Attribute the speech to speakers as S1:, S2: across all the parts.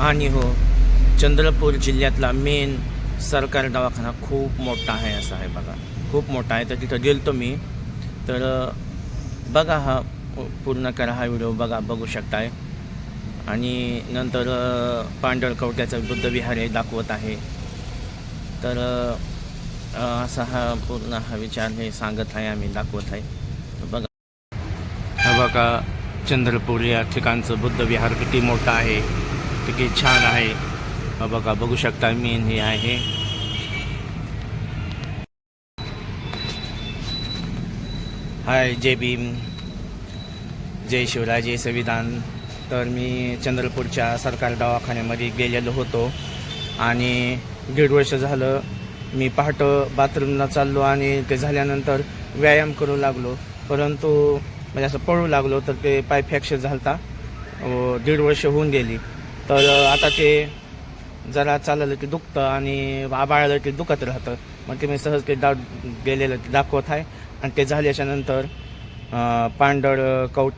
S1: आणि हो चंद्रपूर जिल्ह्यातला मेन सरकारी दवाखाना खूप मोठा आहे असा आहे बघा. खूप मोठा आहे. तर तिथं गेलतो मी. तर बघा हा पूर्ण करा हा व्हिडिओ बघा बघू शकताय. आणि नंतर अ, पांढरकवट्याचं बुद्धविहार हे दाखवत आहे. तर असा हा पूर्ण हा विचार हे सांगत आहे आम्ही दाखवत आहे. तर बघा. हा बघा चंद्रपूर या ठिकाणचं बुद्धविहार किती मोठं आहे. किती छान आहे. बघा बघू शकता मेन हे आहे. हाय जय भीम. जय शिवराय जय संविधान. तर मी चंद्रपूरच्या सरकारी दवाखान्यामध्ये गेलेलो होतो. आणि दीड वर्ष झालं मी पहाटं बाथरूमला चाललो आणि ते झाल्यानंतर व्यायाम करू लागलो. परंतु म्हणजे असं पळू लागलो तर ते पाय फ्रॅक्चर झालता. दीड वर्ष होऊन गेली. तर आता ते जरा चाललं की दुखतं आणि आबाळलं की दुखत राहतं. मग ते मी सहज ते दा गेलेलं ते दाखवत आहे. आणि ते झाल्याच्यानंतर पांढर कवट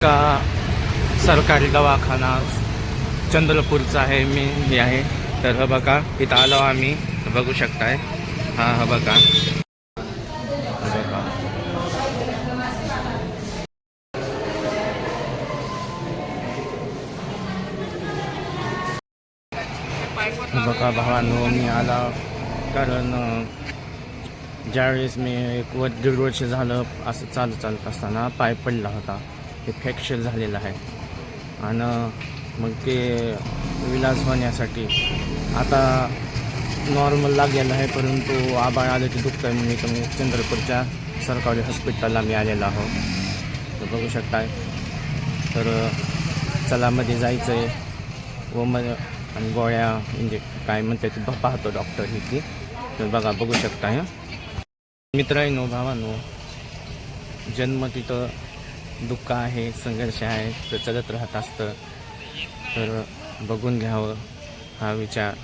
S1: का सरकारी दवाखाना चंद्रपूरचा आहे मी मी आहे. तर ह बघा इथं आलो आम्ही. बघू शकताय. हा हा बघा. बघा. बघा भावांनो मी आला कारण ज्यावेळेस मी एक व दीड वर्ष झालं असं चालत चालत असताना पाय पडला होता. हे फ्रॅक्चर झालेलं आहे. आणि मग ते विलास होण्यासाठी. आता नॉर्मल लागलेलं आहे परंतु आबाळ आलं की दुखतं आहे म्हणून मी चंद्रपूरच्या सरकारी हॉस्पिटलला मी आलेलो आहो. तर बघू शकताय. तर चलामध्ये जायचं आहे व मग आणि गोळ्या म्हणजे काय म्हणते ते ब- पाहतो डॉक्टर ही ती तर बघा बघू शकता हं. मित्रांनो भावानो जन्म तिथं दुःख आहे संघर्ष आहे तर चलत राहत असतं. तर बघून घ्यावं हा विचार.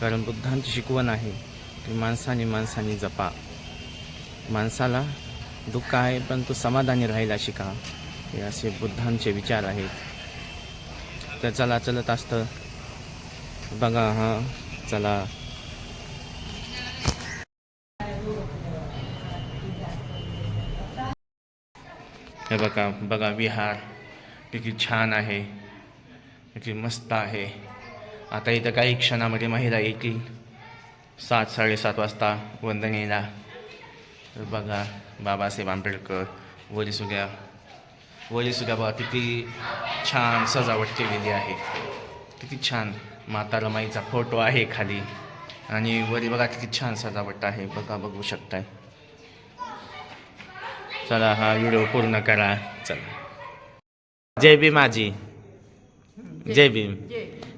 S1: कारण बुद्धांची शिकवण आहे की माणसाने माणसाने जपा. माणसाला दुःख आहे पण तो समाधानी राहायला शिका. हे असे बुद्धांचे विचार आहेत. तर चला चलत असतं. बघा हां चला. हे बघा बघा विहार. किती छान आहे. किती मस्त आहे. आता इथं काही क्षणामध्ये महिला येतील. सात साडेसात वाजता वंदनेला. तर बघा बाबासाहेब आंबेडकर वरी सुग्या. वरी बघा किती छान सजावट केलेली आहे. किती छान माता रमाईचा फोटो आहे खाली. आणि वरी बघा किती छान सजावट आहे. बघा बघू शकताय. चला हा व्हिडिओ पूर्ण करा. चला. जय बी माझी जय भीम.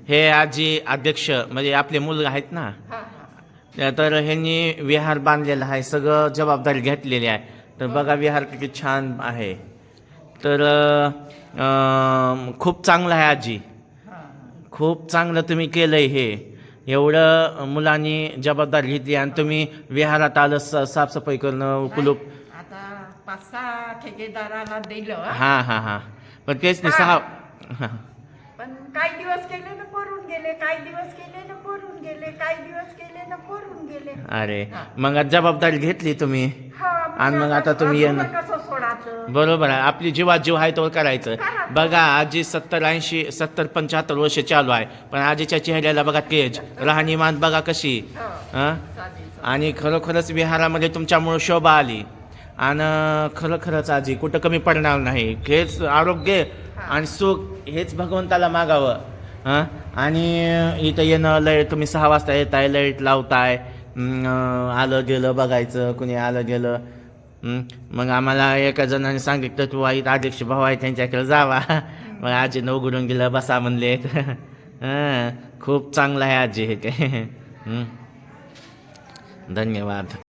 S1: हे आजी अध्यक्ष म्हणजे आपले मुलगा आहेत ना? तर ह्यांनी विहार बांधलेला आहे सगळं जबाबदारी घेतलेली आहे. तर बघा विहार किती छान आहे. तर खूप चांगलं आहे आजी. खूप चांगलं तुम्ही केलंय हे. एवढं मुलांनी जबाबदारी घेतली आणि तुम्ही विहारात आलं साफसफाई करणं कुलूप
S2: आता पाच सहा ठेकेदाराला दिलं.
S1: हां हां हां. पण तेच नाही सहा हां.
S2: पण काही दिवस केले ना परून गेले काही दिवस केले ना परून गेले काही दिवस केले ना परून गेले.
S1: अरे मग आज जबाबदारी घेतली तुम्ही?
S2: हा,
S1: आणि मग आता तुम्ही
S2: अजून
S1: येणं-
S2: कसं सोडायचं?
S1: बरोबर आहे आपली जीवात जीव आहे तो करायचं.
S2: करायचं.
S1: बघा आजी सत्तर ऐंशी सत्तर पंच्याहत्तर वर्ष चालू आहे पण आजीच्या चेहऱ्याला बघा तेज राहणीमान बघा कशी.
S2: हो,
S1: हं?
S2: चालेल,
S1: आणि खरोखरच विहारामध्ये तुमच्यामुळे शोभा आली. आणि खरोखरच आजी कुठं कमी पडणार नाही. हेच आरोग्य आणि सुख हेच भगवंताला मागावं. हं? आणि इथं येणं लाइट तुम्ही सहा वाजता येताय लाइट लावताय. आलं गेलं बघायचं कुणी आलं गेलं? मग आम्हाला एका जणाने सांगितलं तू आई अध्यक्ष भाऊ आहे त्यांच्याकडे जावा. मग आजीनं उघडून गेलं बसा म्हणले. हं, खूप चांगलं आहे आजी हे. काय हं? धन्यवाद.